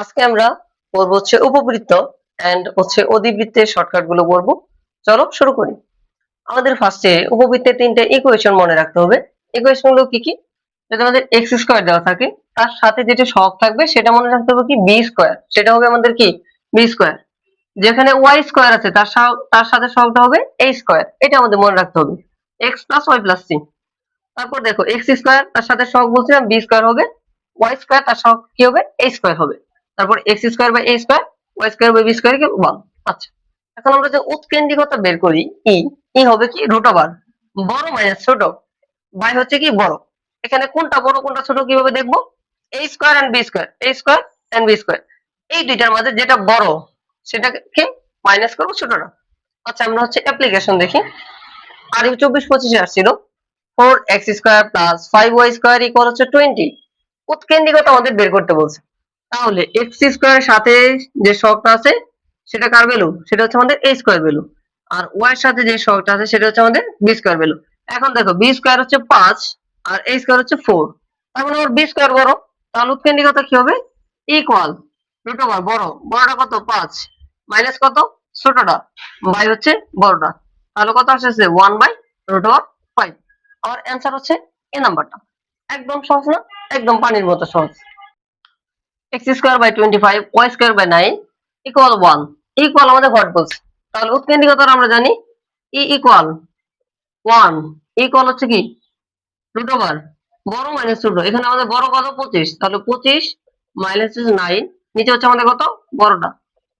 আজকে আমরা পড়ব হচ্ছে উপবৃত্ত এন্ড হচ্ছে অধিবৃত্তের শর্টকাটগুলো পড়ব। চলো শুরু করি। আমাদের ফার্স্টে উপবৃত্তের তিনটে ইকুয়েশন মনে রাখতে হবে। ইকুয়েশনগুলো কি কি? যদি আমাদের এক্স স্কোয়ার দেওয়া থাকে, তার সাথে যেটা সহগ থাকবে সেটা মনে রাখতে হবে কি? বি স্কোয়ার সেটা হবে আমাদের কি? বি স্কোয়ার যেখানে ওয়াই স্কোয়ার আছে, তার তার সাথে সহগটা হবে এ স্কোয়ার এটা আমাদের মনে রাখতে হবে। X plus y plus c তারপর দেখো এক্স স্কোয়ার তার সাথে সহগ বলছিলাম বি স্কোয়ার হবে। ওয়াই স্কোয়ার তার সহগ কি হবে? এ স্কোয়ার হবে। তারপর x square by a square y square by b square কি ওয়ান আচ্ছা এখন আমরা যে উৎকেন্দ্রিকতা বের করি ই ই হবে কি রুট ওভার বড় মাইনাস ছোট বাই হচ্ছে কি বড়। এখানে কোনটা বড়, কোনটা ছোট কীভাবে দেখব? A square and b square a square and b square এই দুইটার মধ্যে যেটা বড়, সেটাকে মাইনাস করব ছোটটা। আচ্ছা আমরা হচ্ছে অ্যাপ্লিকেশন দেখি। আর চব্বিশ পঁচিশে আসছিল। Four x square plus five y square equal হচ্ছে টোয়েন্টি উৎকেন্দ্রিকতা আমাদের বের করতে বলছে। তাহলে এক্স স্কোয়ারের সাথে যে শখটা আছে, সেটা কার ভ্যালু সেটা হচ্ছে আমাদের এ স্কোয়ার ভ্যালু আর ওয়াই এর সাথে যে শখটা আছে, সেটা হচ্ছে আমাদের বি স্কোয়ার ভ্যালু এখন দেখো বি স্কোয়ার হচ্ছে পাঁচ আর এ স্কোয়ার হচ্ছে ফোর তার মানে বি স্কোয়ার বড়, তাহলে উৎকেন্দ্রিকতা কি হবে? ইকুয়াল রুট ওভার বড়। বড়টা কত? পাঁচ। মাইনাস কত? ছোটটা। বাই হচ্ছে বড়টা। তাহলে কত আসছে one by root over five আমার অ্যান্সার হচ্ছে এ নাম্বারটা একদম সহজ না? একদম পানির মতো সহজ। X square by twenty five y square by nine equal one equal আমাদের হোয়াট বলছে? তাহলে উৎকেন্দ্রিকতা আমরা জানি ই ইকুয়াল ওয়ান ইকুয়াল হচ্ছে কি? রুট ওভার বড় মাইনাস ছোট এখানে আমাদের বড় কত? পঁচিশ। তাহলে পঁচিশ মাইনাস নাইন নিচে হচ্ছে আমাদের কত? বড়টা।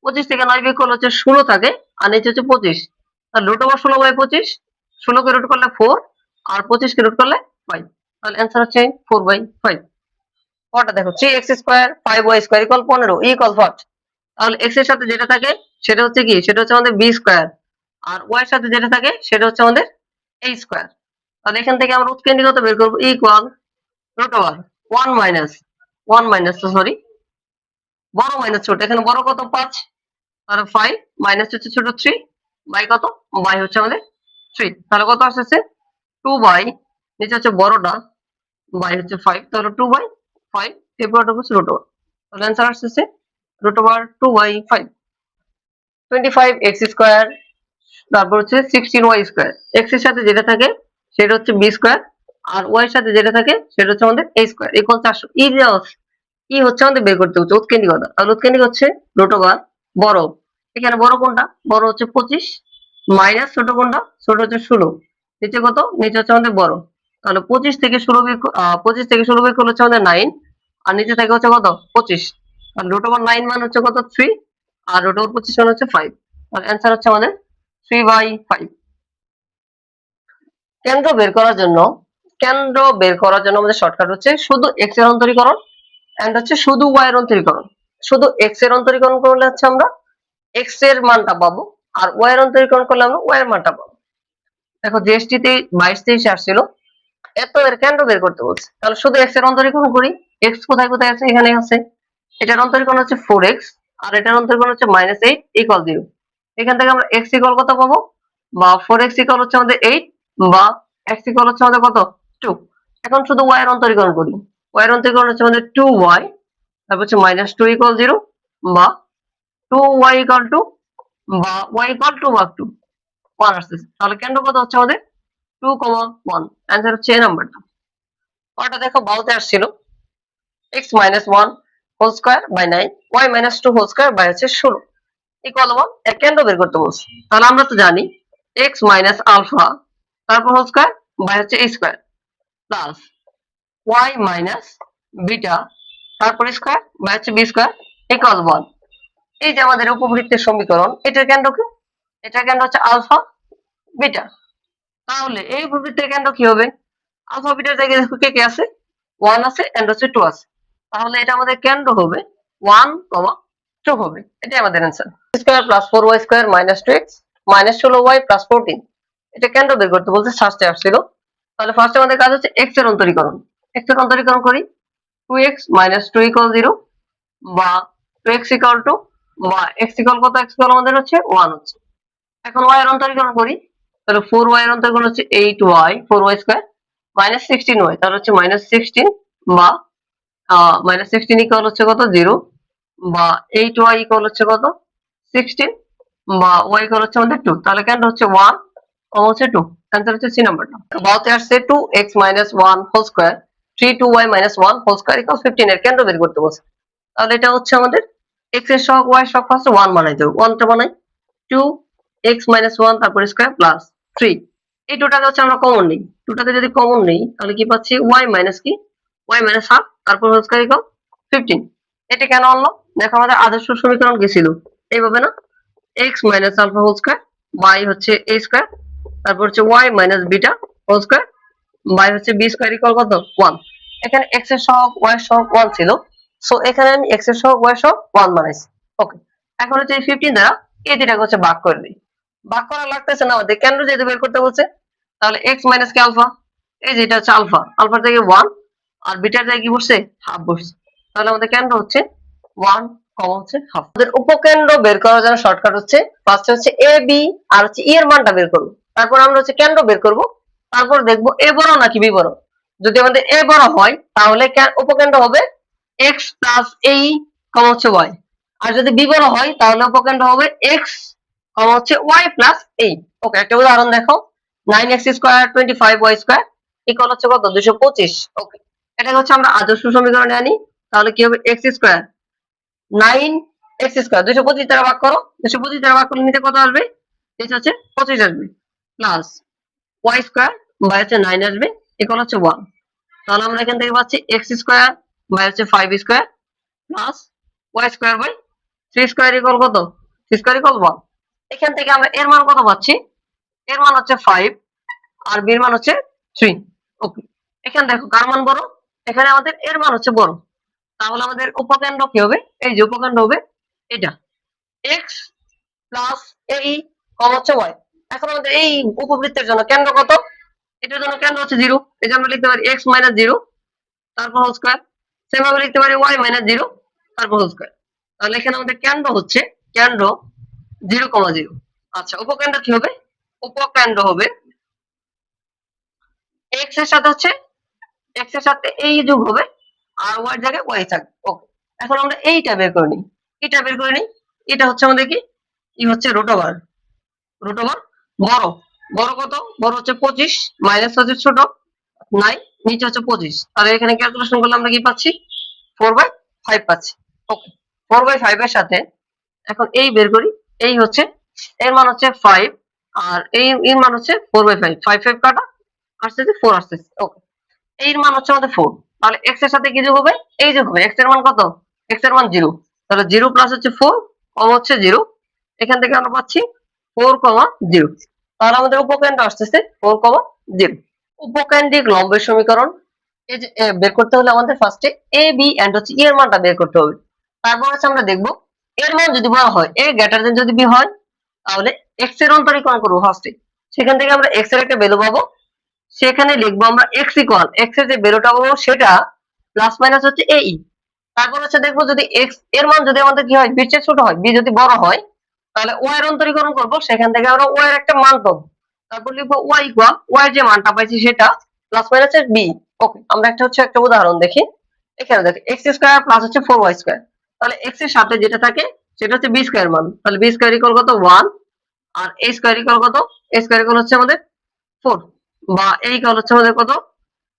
পঁচিশ থেকে নয় বিকল হচ্ছে ষোলো থাকে, আর নিচে হচ্ছে পঁচিশ। তাহলে রুট ওভার ষোলো বাই পঁচিশ। ষোলোকে রুট করলে ফোর আর পঁচিশকে রুট করলে ফাইভ তাহলে অ্যান্সার হচ্ছে ফোর বাই ফাইভ কটা দেখো? Three x square five y square equal পনেরো ইকল ফট তাহলে এক্সের সাথে যেটা থাকে, সেটা হচ্ছে কি? সেটা হচ্ছে আমাদের বি স্কোয়ার আর ওয়াই এর সাথে যেটা থাকে, সেটা হচ্ছে আমাদের এ স্কোয়ার তাহলে এখান থেকে আমরা উৎকেন্দ্রিকতা বের করব equal root over one minus one minus sorry বড় মাইনাস ছোট। এখানে বড় কত? পাঁচ। তাহলে ফাইভ মাইনাস হচ্ছে ছোট থ্রি বাই কত? বাই হচ্ছে আমাদের থ্রি তাহলে কত আসছে টু বাই নিচে হচ্ছে বড়টা বাই হচ্ছে ফাইভ তাহলে টু বাই ফাইভ এরপর হচ্ছে রুট ওভার তাহলে অ্যান্সার আসছে root over two by five twenty five x square তারপর হচ্ছে সিক্সটিন ওয়াই স্কোয়ার এক্সের সাথে যেটা থাকে, সেটা হচ্ছে বি স্কোয়ার আর ওয়াই এর সাথে যেটা থাকে, সেটা হচ্ছে আমাদের এ স্কোয়ার ইকুয়াল চারশো। ই ই হচ্ছে আমাদের বের করতে হচ্ছে উৎকেন্দ্রিকতা আর উৎকেন্দ্রিক হচ্ছে রুট ওভার বড়। এখানে বড় কোনটা? বড় হচ্ছে পঁচিশ মাইনাস ছোট কোনটা? ছোট হচ্ছে ষোলো। নিচে কত? নিচে হচ্ছে আমাদের বড়। তাহলে পঁচিশ থেকে ষোলো পঁচিশ থেকে ষোলো বিয়োগ করলে হচ্ছে আমাদের নাইন আর নিচে থাকে হচ্ছে কত? পঁচিশ। আর রুট ওভার নাইন মান হচ্ছে কত? থ্রি আর রুট ওভার পঁচিশ মান হচ্ছে ফাইভ তাহলে অ্যান্সার হচ্ছে আমাদের থ্রি বাই ফাইভ কেন্দ্র বের করার জন্য, কেন্দ্র বের করার জন্য আমাদের শর্টকাট হচ্ছে শুধু এক্সের অন্তরীকরণ এন্ড হচ্ছে শুধু ওয়াই এর অন্তরীকরণ। শুধু এক্সের অন্তরীকরণ করলে হচ্ছে আমরা এক্সের মানটা পাবো, আর ওয়াই এর অন্তরীকরণ করলে আমরা ওয়াই এর মানটা পাবো। দেখো জিএসটি তে বাইশ তেইশে আসছিল এত এর কেন্দ্র বের করতে বলছে। তাহলে শুধু এক্সের অন্তরীকরণ করি এক্স কোথায় কোথায় আছে? এখানে আছে। এটার অন্তরীকরণ হচ্ছে ফোর এক্স আর এটার অন্তরীকরণ হচ্ছে মাইনাস এইট ইকুয়াল জিরো এখান থেকে আমরা এক্স ইকুয়াল কত পাবো? বা ফোর এক্স ইকুয়াল হচ্ছে আমাদের এইট বা এক্স ইকুয়াল হচ্ছে আমাদের কত? টু এখন শুধু ওয়াই এর অন্তরীকরণ করি। ওয়াই এর অন্তরীকরণ হচ্ছে আমাদের টু ওয়াই তারপর হচ্ছে মাইনাস টু ইকুয়াল জিরো বা টু ওয়াই ইকুয়াল টু বা ওয়াই ইকুয়াল টু বা টু ওয়ান আসতেছে। তাহলে কেন্দ্র কত হচ্ছে আমাদের? টু কমা ওয়ান অ্যান্সার হচ্ছে এই নাম্বারটা ওটা দেখো বাউতে আসছিল। X minus one whole square by nine y minus two whole square by হচ্ছে ষোলো। ওয়ানের কেন্দ্র বের করতে বলছে। তাহলে আমরা তো জানি এক্স মাইনাস আলফা তারপর হোল স্কোয়ার বাই হচ্ছে a square plus y minus beta তারপর স্কোয়ার বাই হচ্ছে বি স্কোয়ার ইকুয়াল ওয়ান এই যে আমাদের উপবৃত্তের সমীকরণ, এটার কেন্দ্র কি? এটার কেন্দ্র হচ্ছে আলফা বিটা তাহলে এই উপবৃত্তের কেন্দ্র কি হবে? আলফা বিটার জায়গায় দেখো কে কে আছে? ওয়ান আছে এন্ড হচ্ছে টু আছে। তাহলে এটা আমাদের কেন্দ্র হবে ওয়ান কমা টু হবে। এটাই আমাদের answer square plus four y square minus two x minus ষোলো ওয়াই প্লাস ফোরটিন এটা কেন্দ্র বের করতে বলতে ফার্স্টে আসছিল। তাহলে ফার্স্টে আমাদের কাজ হচ্ছে এক্সের অন্তরীকরণ। এক্সের অন্তরীকরণ করি। Two x minus two equal zero বা টু এক্স ইকুয়াল টু বা এক্স ইকুয়াল কত? এক্স ইকুয়াল আমাদের হচ্ছে ওয়ান হচ্ছে। এখন ওয়াই এর অন্তরীকরণ করি। তাহলে ফোর ওয়াই এর অন্তরীকরণ হচ্ছে eight y four y square minus sixteen y তাহলে হচ্ছে মাইনাস সিক্সটিন বা মাইনাস সিক্সটিন ইকুয়াল হচ্ছে কত? জিরো বা এইট ওয়াই ইকুয়াল হচ্ছে কত? সিক্সটিন বা ওয়াই ইকুয়াল হচ্ছে আমাদের টু তাহলে কেন হচ্ছে ওয়ান হচ্ছে টু অ্যান্সার হচ্ছে সি নাম্বারটা বাউতে আসছে two x minus one whole square three two y minus one whole square equal fifteen এর কেন্দ্র বের করতে বলছে। তাহলে এটা হচ্ছে আমাদের এক্সের সহগ ওয়াই সহগ ফার্স্ট ওয়ান বানাই হবে ওয়ানটা বানাই টু এক্স মাইনাস ওয়ান তারপর স্কোয়ার প্লাস থ্রি এই দুটাকে হচ্ছে আমরা কমন নেই। দুটাকে যদি কমন নেই, তাহলে কি পাচ্ছি? ওয়াই মাইনাস কি? ওয়াই মাইনাস হাফ তারপর হোল ফিফটিন এটা কেন আনলো? দেখো আমাদের আদর্শ সমীকরণ গেছিল। এইভাবে না? X minus alpha whole square by হচ্ছে এ স্কোয়ার তারপর হচ্ছে y minus beta whole square by হচ্ছে বি স্কোয়ার ইকুয়াল কত? ওয়ান এখানে এক্সের সহগ ওয়াই এর সহগ ওয়ান ছিল। সো এখানে আমি এক্সের সহগ ওয়াই এর সহগ ওয়ান বানাইছি। ওকে এখন হচ্ছে এই ফিফটিন দ্বারা এই দুটাকে হচ্ছে ভাগ করে দিই। ভাগ করা লাগতেছে না আমাদের। কেন যেহেতু বের করতে বলছে? তাহলে এক্স মাইনাস কে আলফা এই যেটা হচ্ছে আলফা আলফার থেকে ওয়ান আর বিটার জায়গায় কি বসছে? হাফ বসছে। তাহলে আমাদের কেন্দ্র হচ্ছে ওয়ান কমা হচ্ছে হাফ আমাদের উপকেন্দ্র বের করার জন্য শর্টকাট হচ্ছে। হচ্ছে এ বি আর হচ্ছে ই এর মানটা বের করব। তারপর আমরা হচ্ছে কেন্দ্র বের করব। তারপর দেখব এ বড় নাকি বি বড়। যদি আমাদের এ বড় হয়, তাহলে উপকেন্দ্র হবে এক্স প্লাস এই কমা হচ্ছে ওয়াই আর যদি বি বড় হয়, তাহলে উপকেন্দ্র হবে এক্স কমা হচ্ছে ওয়াই প্লাস এই ওকে একটা উদাহরণ দেখো। Nine x square twenty five y square equal হচ্ছে কত? দুশো পঁচিশ। ওকে এটা হচ্ছে আমরা আদর্শ সমীকরণে আনি। তাহলে কি হবে? X square nine x square দুশো পঁচিশ দ্বারা ভাগ করো। দুশো পঁচিশ দ্বারা ভাগ করলে নিতে কত আসবে? এটা হচ্ছে পঁচিশ আসবে। প্লাস ওয়াই স্কোয়ার বাই হচ্ছে নাইন আসবে ইকুয়াল হচ্ছে ওয়ান তাহলে আমরা এখান থেকে পাচ্ছি এক্স স্কোয়ার বাই হচ্ছে five square plus y square by three square equal কত? থ্রি স্কোয়ার ইকুয়াল ওয়ান এখান থেকে আমরা এর মান কত পাচ্ছি? এর মান হচ্ছে ফাইভ আর বির মান হচ্ছে থ্রি ওকে এখানে দেখো কার মান বড়? এখানে আমাদের এর মান হচ্ছে বড়। তাহলে আমাদের উপকেন্দ্র কি হবে? এই যে উপকেন্দ্র হবে এটা। এক্স প্লাস এই কম হচ্ছে ওয়াই এখন আমাদের এই উপবৃত্তের জন্য কেন্দ্র কত? এটার জন্য কেন্দ্র হচ্ছে জিরো এই জন্য আমরা লিখতে পারি এক্স মাইনাস জিরো তারপর হোল স্কোয়ার সেভাবে লিখতে পারি ওয়াই মাইনাস জিরো তারপর হোল স্কোয়ার তাহলে এখানে আমাদের কেন্দ্র হচ্ছে, কেন্দ্র জিরো কমা জিরো আচ্ছা উপকেন্দ্র কি হবে? উপকেন্দ্র হবে এক্সের সাথে হচ্ছে এক্সের সাথে এই যোগ হবে, আর ওয়াই এর জায়গায় ওয়াই থাকবে। ওকে এখন আমরা এইটা বের করে নিই। এটা বের করে নিই। এটা হচ্ছে আমাদের কি? ই হচ্ছে রোটোভার রোটোভার বড়। বড় কত? বড় হচ্ছে পঁচিশ মাইনাস হচ্ছে ছোট নাই নিচে হচ্ছে পঁচিশ। তাহলে এখানে ক্যালকুলেশন করলে আমরা কি পাচ্ছি? ফোর বাই ফাইভ পাচ্ছি। ওকে ফোর বাই ফাইভ এর সাথে এখন এই বের করি। এই হচ্ছে, এর মান হচ্ছে ফাইভ আর এই, এর মান হচ্ছে four by five five five কাটা আসতেছে ফোর আসতেছে ওকে এর মান হচ্ছে আমাদের ফোর তাহলে এক্সের সাথে কি যোগ হবে? এই যোগ হবে এক্সের মান কত? এক্সের মান জিরো তাহলে জিরো প্লাস হচ্ছে ফোর কম হচ্ছে জিরো এখান থেকে আমরা পাচ্ছি ফোর কমা জিরো তাহলে আমাদের উপকেন্দ্র আসতেছে ফোর কমা জিরো উপকেন্দ্রিক লম্বের সমীকরণ, এই যে বের করতে হলে আমাদের ফার্স্টে এ বি এন্ড হচ্ছে ই এর মানটা বের করতে হবে, তারপর হচ্ছে আমরা দেখব এর মান যদি বড় হয় এ গ্রেটার দেন যদি বি হয়, তাহলে এক্সের অন্তরীকরণ করব ফার্স্টে সেখান থেকে আমরা এক্সের একটা ভ্যালু পাবো। সেখানে লিখব আমরা এক্স ইকুয়াল এক্সের যে ভ্যালুটা পাবো সেটা প্লাস মাইনাস হচ্ছে এই তারপর হচ্ছে দেখব যদি এক্সের মান যদি আমাদের কি হয় বি চেয়ে ছোট হয় বি যদি বড় হয়, তাহলে ওয়াই এর অন্তরীকরণ করব, সেখান থেকে আমরা ওয়াই এর একটা মান পাবো। তারপর লিখব ওয়াই ইকুয়াল ওয়াই যে মানটা পাইছি সেটা প্লাস মাইনাস বি ওকে আমরা একটা হচ্ছে একটা উদাহরণ দেখি। এখানে দেখি এক্স স্কোয়ার প্লাস হচ্ছে ফোর ওয়াই স্কোয়ার তাহলে এক্সের সাথে যেটা থাকে, সেটা হচ্ছে বি স্কোয়ার মান। তাহলে বি স্কোয়ার ইকুয়াল কত? ওয়ান আর এ স্কোয়ার ইকুয়াল কত? এ স্কোয়ার ইকুয়াল হচ্ছে আমাদের ফোর বা এ ইকুয়াল হচ্ছে আমাদের কত?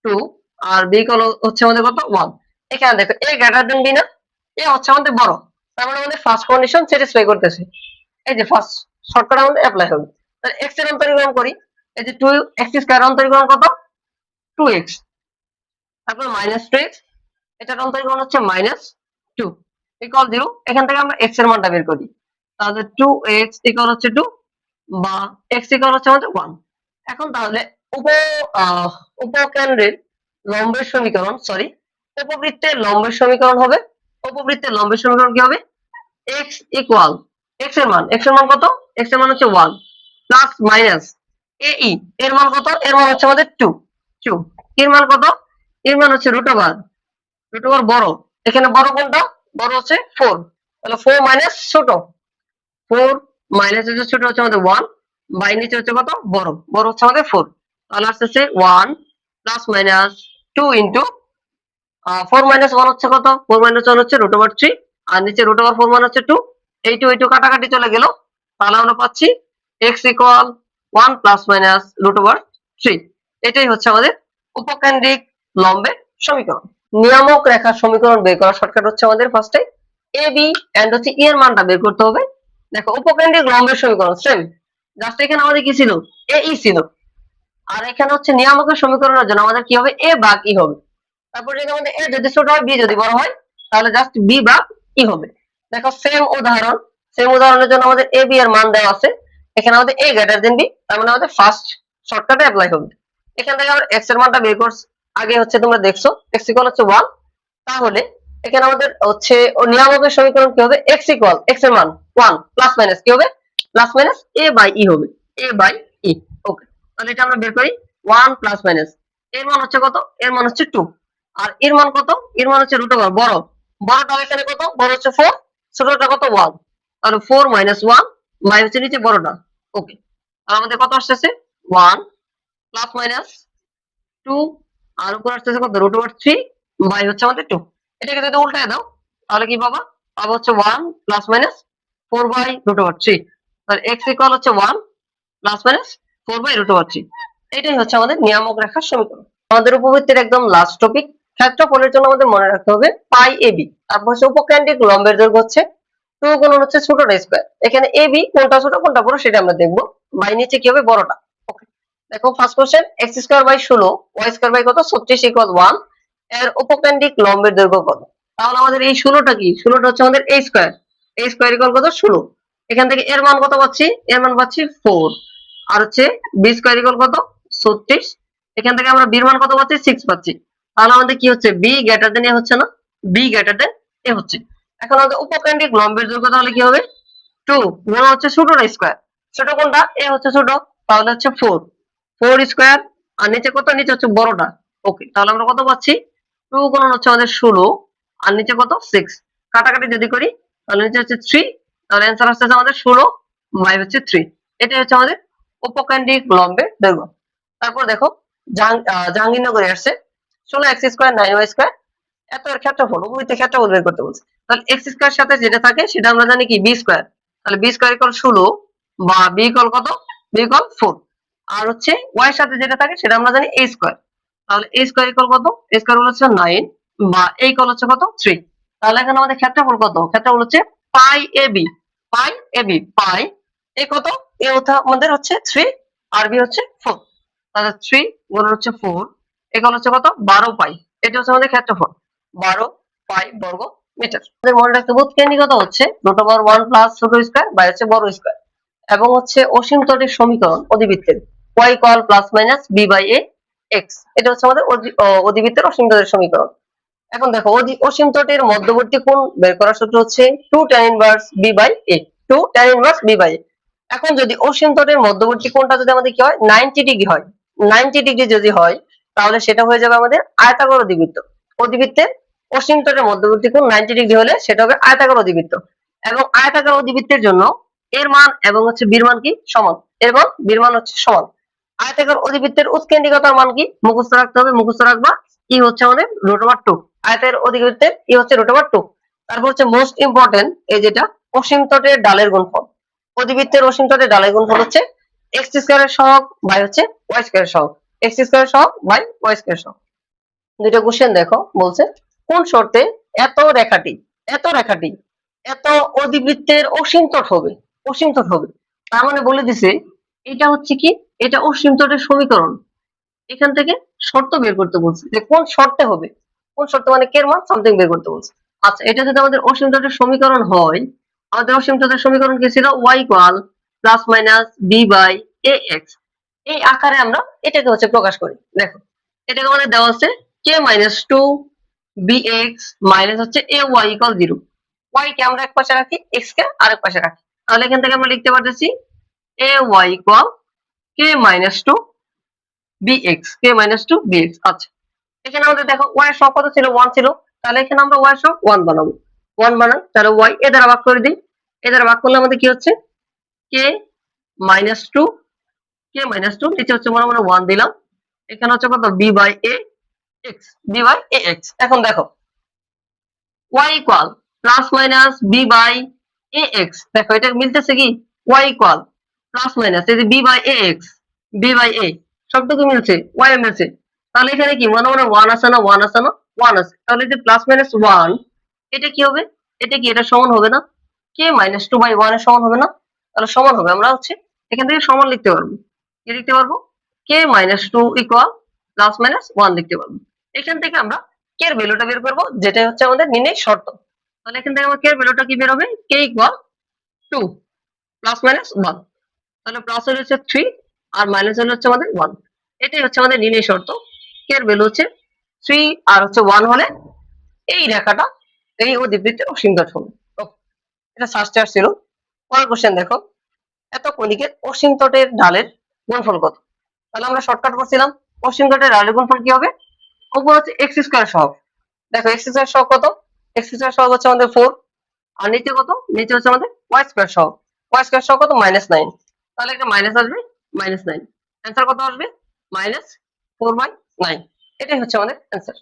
টু আর বি ইকুয়াল হচ্ছে আমাদের কত? ওয়ান এখানে দেখো এ গ্রেটার দেন বি না? এ হচ্ছে আমাদের বড়। তার মানে আমাদের ফার্স্ট কন্ডিশন স্যাটিসফাই করতেছে। এই যে ফার্স্ট শর্টকাট আমাদের অ্যাপ্লাই হবে। তাহলে এক্সের অন্তরীকরণ করি। এই যে টু এক্স স্কোয়ার অন্তরীকরণ কত? টু এক্স তারপর মাইনাস এটার অন্তরীকরণ হচ্ছে মাইনাস টু ইকুয়াল জিরো এখান থেকে আমরা এক্সের মানটা বের করি তাহলে টু এক্স ইকুয়াল হচ্ছে টু বা এক্স ইকুয়াল হচ্ছে আমাদের ওয়ান এখন তাহলে উপ উপকেন্দ্রের লম্বের সমীকরণ সরি উপবৃত্তের লম্বের সমীকরণ হবে। উপবৃত্তের লম্বের সমীকরণ কি হবে? এক্স ইকুয়াল এক্সের মান এক্সের মান কত? এক্সের মান হচ্ছে ওয়ান প্লাস মাইনাস এই এর মান কত? এর মান হচ্ছে আমাদের টু টু এর মান কত? এর মান হচ্ছে রুট ওভার রুট ওভার বড়। এখানে বড় কোনটা? বড় হচ্ছে ফোর তাহলে ফোর মাইনাস ছোট। ফোর মাইনাস হচ্ছে ছোট হচ্ছে আমাদের ওয়ান বাই নিচে হচ্ছে কত? বড়। বড় হচ্ছে আমাদের ফোর তাহলে আসতেছে one plus minus two into four minus one হচ্ছে কত? ফোর মাইনাস ওয়ান হচ্ছে রুট ওভার থ্রি আর নিচে রুট ওভার ফোর মানে হচ্ছে টু এই টু এই টু কাটাকাটি চলে গেল। তাহলে আমরা পাচ্ছি x equal one plus minus root over three এটাই হচ্ছে আমাদের উপকেন্দ্রিক লম্বের সমীকরণ। নিয়ামক রেখার সমীকরণ বের করার শর্টকাট হচ্ছে আমাদের ফার্স্টে এ বি এন্ড হচ্ছে ই এর মানটা বের করতে হবে। দেখো, উপকেন্দ্রিক লম্বের সমীকরণ সেম জাস্ট এখানে আমাদের কি ছিল? এ ই ছিল। আর এখানে হচ্ছে নিয়ামকের সমীকরণের জন্য আমাদের কি হবে? এ বা কি হবে। তারপর যদি আমাদের এ যদি ছোট হয় বি যদি বড় হয়, তাহলে জাস্ট বি বা ই হবে। দেখো সেম উদাহরণ। সেম উদাহরণের জন্য আমাদের এ বি এর মান দেওয়া আছে। এখানে আমাদের এ গ্রেটার দেন বি তার মানে আমাদের ফার্স্ট শর্টকাটে অ্যাপ্লাই হবে। এখান থেকে আমরা এক্সের মানটা বের করছি। আগে হচ্ছে তোমরা দেখছ এক্স ইকুয়াল হচ্ছে ওয়ান তাহলে এখানে আমাদের হচ্ছে নিয়ামকের সমীকরণ কি হবে? এক্স ইকুয়াল এক্সের মান ওয়ান প্লাস মাইনাস কি হবে? Plus minus a by e হবে এ বাই ই ওকে তাহলে এটা আমরা বের করি ওয়ান প্লাস মাইনাস এর মান হচ্ছে কত? এর মান হচ্ছে টু আর এর মান কত? এর মান হচ্ছে রুট ওভার বড়। বড়টা এখানে কত? বড় হচ্ছে ফোর ছোটটা কত? ওয়ান তাহলে ফোর মাইনাস ওয়ান বাই হচ্ছে নিচে বড়টা ওকে আর আমাদের কত আসতেছে? ওয়ান প্লাস মাইনাস টু আর উপর আসতেছে কত? রুট ওভার থ্রি বাই হচ্ছে আমাদের টু এটাকে যদি উল্টায় দাও, তাহলে কি পাবা? পাবো হচ্ছে one plus minus four by root over three তাহলে এক্স ইকুয়াল হচ্ছে one plus minus four by root over three এটাই হচ্ছে আমাদের নিয়ামক রেখার সমীকরণ। আমাদের উপবৃত্তের একদম লাস্ট টপিক ক্ষেত্রফলের জন্য আমাদের মনে রাখতে হবে পাই এ বি তারপর হচ্ছে উপকেন্দ্রিক লম্বের দৈর্ঘ্য হচ্ছে টু গুণন হচ্ছে ছোটটা স্কোয়ার এখানে এ বি কোনটা ছোট, কোনটা বড়, সেটা আমরা দেখব। বাই নিচে কি হবে? বড়টা। দেখো first question x square by ষোলো ওয়াই স্কোয়ার বাই কত? ছত্রিশ ইকুয়াল ওয়ানের উপকেন্দ্রিক লম্বের দৈর্ঘ্য কত? তাহলে আমাদের এই ষোলোটা কি? ষোলোটা হচ্ছে আমাদের a square a square equal কত? ষোলো। এখান থেকে এর মান কত পাচ্ছি? এর মান পাচ্ছি ফোর আর হচ্ছে বি স্কোয়ার ইকুয়াল কত? ছত্রিশ। এখান থেকে আমরা বির মান কত পাচ্ছি? সিক্স পাচ্ছি। তাহলে আমাদের কি হচ্ছে? বি গ্রেটার দেন এ হচ্ছে না? বি গ্রেটার দেন এ হচ্ছে। এখন আমাদের উপকেন্দ্রিক লম্বের দৈর্ঘ্য তাহলে কি হবে? টু গুণ হচ্ছে ছোটটা স্কোয়ার ছোট কোনটা? এ হচ্ছে ছোট। তাহলে হচ্ছে ফোর ফোর স্কোয়ার, আর নিচে কত? নিচে হচ্ছে বড়টা। ওকে তাহলে আমরা কত পাচ্ছি? টু গুণ হচ্ছে আমাদের ষোলো, আর নিচে কত? সিক্স কাটাকাটি যদি করি, তাহলে নিচে হচ্ছে থ্রি তাহলে অ্যান্সার আসছে আমাদের ষোলো বাই হচ্ছে থ্রি এটাই হচ্ছে আমাদের উপকেন্দ্রিক লম্বের দৈর্ঘ্য তারপর দেখো জাহাঙ্গীরনগরে আসছে। ষোলো x square nine y square এত এর ক্ষেত্রফল, উপবৃত্তের ক্ষেত্রফল বের করতে বলছে। তাহলে এক্স স্কোয়ার সাথে যেটা থাকে, সেটা আমরা জানি কি? বি স্কোয়ার তাহলে বি স্কোয়ার ইকুয়াল ষোলো বা বি ইকুয়াল কত? বি ইকুয়াল ফোর আর হচ্ছে ওয়াই এর সাথে যেটা থাকে সেটা আমরা জানি এ স্কোয়ার তাহলে এ স্কোয়ার ইকুয়াল কত? এ স্কোয়ার হচ্ছে নাইন বা এ ইকুয়াল হচ্ছে কত? থ্রি তাহলে এখানে আমাদের ক্ষেত্রফল কত? ক্ষেত্রফল হচ্ছে পাই A B pi A B পাই এ কত? এ আমাদের হচ্ছে থ্রি আর বি হচ্ছে ফোর তাহলে থ্রি গুণ হচ্ছে ফোর এখানে হচ্ছে কত? বারো পাই এটা হচ্ছে আমাদের ক্ষেত্রফল। বারো পাই বর্গ মিটার। আমাদের মনে রাখতে বোধ কেন্দ্রিকতা হচ্ছে? রুট ওভার ওয়ান প্লাস ছোট স্কোয়ার বাই হচ্ছে বড় স্কোয়ার এবং হচ্ছে অসীম তটির সমীকরণ অধিবৃত্তের। Y equal plus minus b by a x এটা হচ্ছে আমাদের অধিবৃত্তের অসীম তটির সমীকরণ। এখন দেখো অসীম তটির মধ্যবর্তী কোণ বের করার সূত্র হচ্ছে two tan inverse b by a two tan inverse b by a এখন যদি অসীম তটের মধ্যবর্তী কোণটা যদি আমাদের কি হয়? 90 ডিগ্রি হয়। 90 ডিগ্রি যদি হয়, তাহলে সেটা হয়ে যাবে আমাদের আয়তাকার অধিবৃত্ত। অধিবৃত্তের অসীম তটের মধ্যবর্তী কোণ 90 ডিগ্রি হলে সেটা হবে আয়তাকার অধিবৃত্ত। এবং আয়তাকার অধিবৃত্তের জন্য এর মান এবং হচ্ছে বীর মান কি? সমান। এর মান বীর মান হচ্ছে সমান। আয়তাকার অধিবৃত্তের উৎকেন্দ্রিকতার মান কি? মুখস্থ রাখতে হবে, মুখস্থ রাখবা। ই হচ্ছে আমাদের রুট ওভার টু আয়তের অধিবৃত্তের ই হচ্ছে রুট ওভার টু তারপর হচ্ছে মোস্ট ইম্পর্টেন্ট এই যেটা, অসীম তটের ডালের গুণফল। অধিবৃত্তের অসীম তটের ডালের গুণফল হচ্ছে এক্স স্কোয়ারের সহগ বাই হচ্ছে ওয়াই স্কোয়ারের সহগ। এক্স স্কোয়ারের সহগ বাই ওয়াই স্কোয়ারের সহগ। দুইটা কোশ্চেন দেখো, বলছে, কোন শর্তে এত রেখাটি এত রেখাটি, এত অধিবৃত্তের অসীম তট হবে, অসীম তট হবে। তার মানে বলে দিছে, এটা হচ্ছে কি? এটা অসীম তটের সমীকরণ। এখান থেকে শর্ত বের করতে বলছে যে কোন শর্তে হবে? কোন শর্তে মানে কের মান? সামথিং বের করতে বলছে। আচ্ছা এটা যদি আমাদের অসীম তটের সমীকরণ হয়, আমাদের অসীম তটের সমীকরণ কি ছিল? Y equal plus minus b by a x এই আকারে আমরা এটাকে হচ্ছে প্রকাশ করি। দেখো, এটাকে আমাদের দেওয়া আছে k minus two b x minus হচ্ছে a y equal zero y কে আমরা এক পাশে রাখি এক্স কে আরেক পাশে রাখি। তাহলে এখান থেকে আমরা লিখতে পারতেছি a y equal k minus two bx k minus 2 bx আচ্ছা। এখানে আমাদের দেখো y এর সব কত ছিল? 1 ছিল। তাহলে এখানে আমরা y এর সব 1 বানাবো। 1 বানাই, তাহলে y এ দ্বারা ভাগ করে দিই। এ দ্বারা ভাগ করলে আমাদের কি হচ্ছে? K minus 2 k minus 2 নিচে হচ্ছে মনে মনে 1 দিলাম। এখানে হচ্ছে কত? B by a x, b by a x এখন দেখো। Y equal plus minus b by a x দেখো, এটা মিলতেছে কি? ওয়াই ইকুয়াল প্লাস মাইনাস এই যে b by x b by a সবটুকু মিলছে ওয়াই মিলছে তাহলে এখানে কি? মনে মনে ওয়ান আছে না ওয়ান আছে না? ওয়ান আছে। তাহলে যে প্লাস মাইনাস ওয়ান এটা কি হবে? এটা কি? এটা সমান হবে না? কে মাইনাস টু বাই ওয়ানের সমান হবে না? তাহলে সমান হবে। আমরা হচ্ছে এখান থেকে সমান লিখতে পারব। কি লিখতে পারব? K minus two equal plus minus one লিখতে পারব। এখান থেকে আমরা কে এর ভ্যালুটা বের করব, যেটা হচ্ছে আমাদের নির্ণয় শর্ত। তাহলে এখান থেকে আমার কে এর ভ্যালুটা কি বের হবে? K equal two plus minus one তাহলে প্লাস হলে হচ্ছে থ্রি আর মাইনাস হলে হচ্ছে আমাদের ওয়ান এটাই হচ্ছে আমাদের নির্ণয় শর্ত। এর ভ্যালু হচ্ছে থ্রি আর হচ্ছে ওয়ান হলে এই রেখাটা এই অধিবৃত্তের অসীম তট হবে এটা ফার্স্ট ইয়ার ছিল। পরের কোশ্চেন দেখো। এত কণিকের অসীম তটের ঢালের গুণফল কত? তাহলে আমরা শর্টকাট করছিলাম। অসীম তটের ঢালের গুণফল কি হবে? উপর হচ্ছে এক্স স্কোয়ার সহগ। দেখো এক্স স্কোয়ার সহগ কত? এক্স স্কোয়ার সহগ হচ্ছে আমাদের ফোর আর নিচে কত? নিচে হচ্ছে আমাদের ওয়াই স্কোয়ার সহগ। ওয়াই স্কোয়ার সহগ কত? মাইনাস নাইন তাহলে একটা মাইনাস আসবে মাইনাস নাইন অ্যান্সার কত আসবে? মাইনাস ফোর বাই নাইন এটাই হচ্ছে আমাদের অ্যান্সার